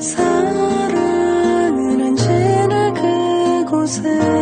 사랑은 언제나 그곳에